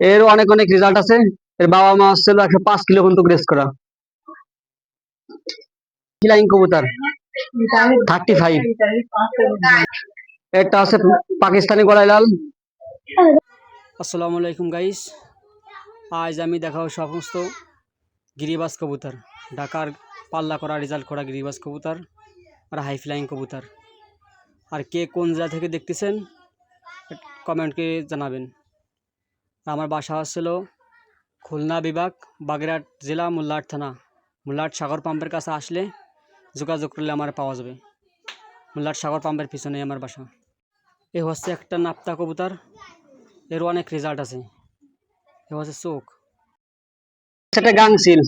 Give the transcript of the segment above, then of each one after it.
এর অনেক অনেক রেজাল্ট আছে। এর বাবা মা হচ্ছে একশো পাঁচ কিলো পর্যন্ত গ্রেস করা ফ্লাইং কবুতর? থার্টি ফাইভ একটা আছে পাকিস্তানি গলায় লাল। আসসালামু আলাইকুম গাইস আজ আমি দেখাবো সমস্ত গিরিবাজ কবুতর। ঢাকার পাল্লা করা রেজাল্ট করা গিরিবাজ কবুতর আর হাই ফ্লাইং কবুতর। আর কে কোন জেলা থেকে দেখতেছেন কমেন্টকে জানাবেন। আমার বাসা হচ্ছিল খুলনা বিভাগ, বাগেরহাট জেলা মোল্লাহাট থানা। মোল্লাহাট সাগর পাম্পের কাছে আসলে যোগাযোগ করলে আমার পাওয়া যাবে। মোল্লাহাট সাগর পাম্পের পিছনে আমার বাসা। এ হচ্ছে একটা নাপ্তা কবুতর। এর অনেক রেজাল্ট আছে। এ হচ্ছে চোখ। সেটা গাংসিল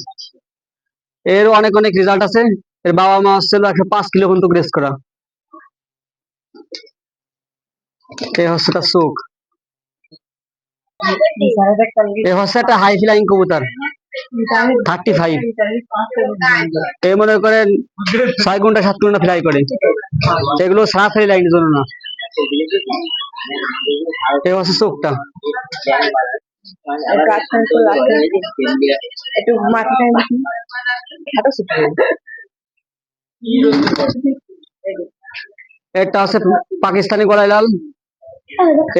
এর অনেক অনেক রেজাল্ট আছে। এর বাবা মা হচ্ছিল একশো পাঁচ কিলো পর্যন্ত গ্রেস করা। এ হচ্ছে তার চোখ। এ হচ্ছে একটা হাই ফ্লাইং কবুতর থার্টি ফাইভ এই মনে করেন ছয় ঘণ্টা সাত ঘণ্টা ফ্লাই করে। এগুলো সরাসরি লাইনের জন্য না। এ হচ্ছে চোখটা। একটা আছে পাকিস্তানি গলায় লাল।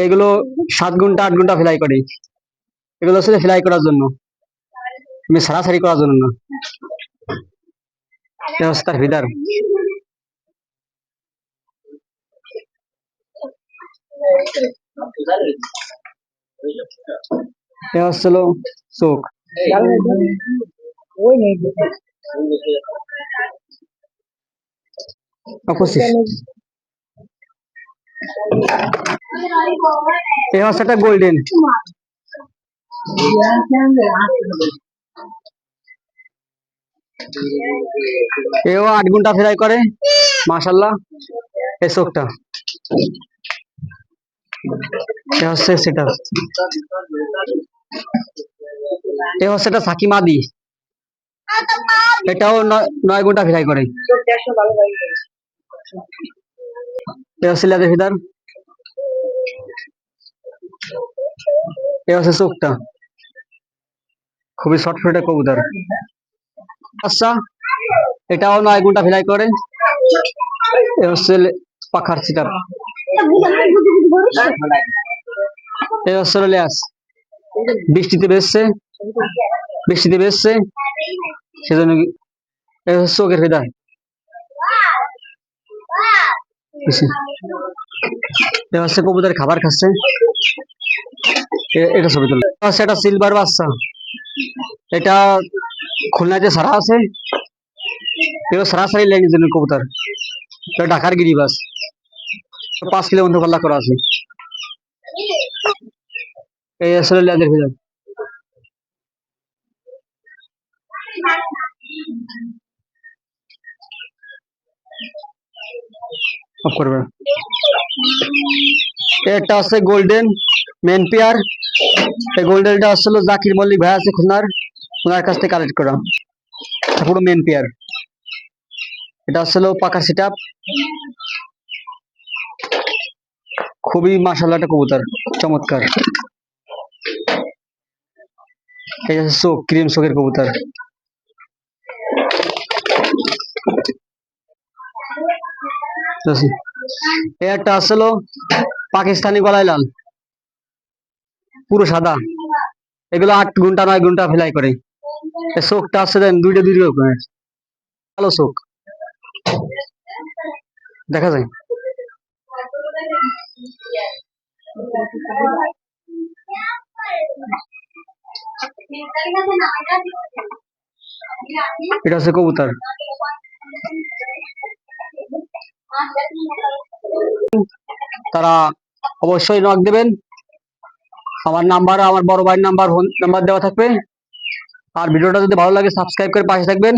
এগুলো সাত ঘণ্টা, আট ঘণ্টা ফ্লাই করে। এগুলো হচ্ছে ফ্লাই করার জন্য। এমনি সারাসারি করার জন্য না। তার হচ্ছিল চোখ। এ হচ্ছে গোল্ডেন এও আট ঘণ্টা ফ্লাই করে মাশাল্লাহ এ চোখটা। হচ্ছে এ হচ্ছে এটা এটাও নয় ঘণ্টা ফ্লাই করে। ফিদার। এ হচ্ছে চোখটা। খুবই শর্ট ফুটের কবুতর। আচ্ছা এটাও নয় ঘণ্টা ফ্লাই করে। এ হচ্ছে পাখার সিটার এ হচ্ছে লেয়াস। বৃষ্টিতে বেসছে বৃষ্টিতে বেসছে সেজন্য এ হচ্ছে চোখের ফিদার। হচ্ছে কবুতর খাবার খাচ্ছে। এটা ছবি তুলে। এটা সিলভার বাচ্চা। এটা খুলনাতে সারা আছে। এবার সরাসরি লাইনের জন্য কবুতর। এটা ঢাকার গিরিবাস। পাঁচ কিলো পাল্লা করা আছে। এই আসলে লেদের ভিতর। অফ করবে। এটা আছে গোল্ডেন মেন পেয়ার এই গোল্ডেনটা আসলে জাকির মল্লিক ভাই আছে খুলনার। ওনার কাছ থেকে কালেক্ট করা। পুরো মেন পেয়ার এটা আসলে পাকা সেট খুবই মাসাল্লাহ একটা কবুতর। চমৎকার। এই আছে চোখ ক্রিম চোখের কবুতর। এই একটা আসলো পাকিস্তানি গলায় লাল। পুরো সাদা। এগুলো আট ঘণ্টা, নয় ঘণ্টা ফ্লাই করে। চোখটা আছে দেন, দুইটা দুই রকমের। ভালো চোখ দেখা যায়। এটা হচ্ছে কবুতর। তারা অবশ্যই নক দেবেন। আমার নাম্বার আমার বড় ভাইয়ের নাম্বার নাম্বার দেওয়া থাকবে। আর ভিডিওটা যদি ভালো লাগে সাবস্ক্রাইব করে পাশে থাকবেন।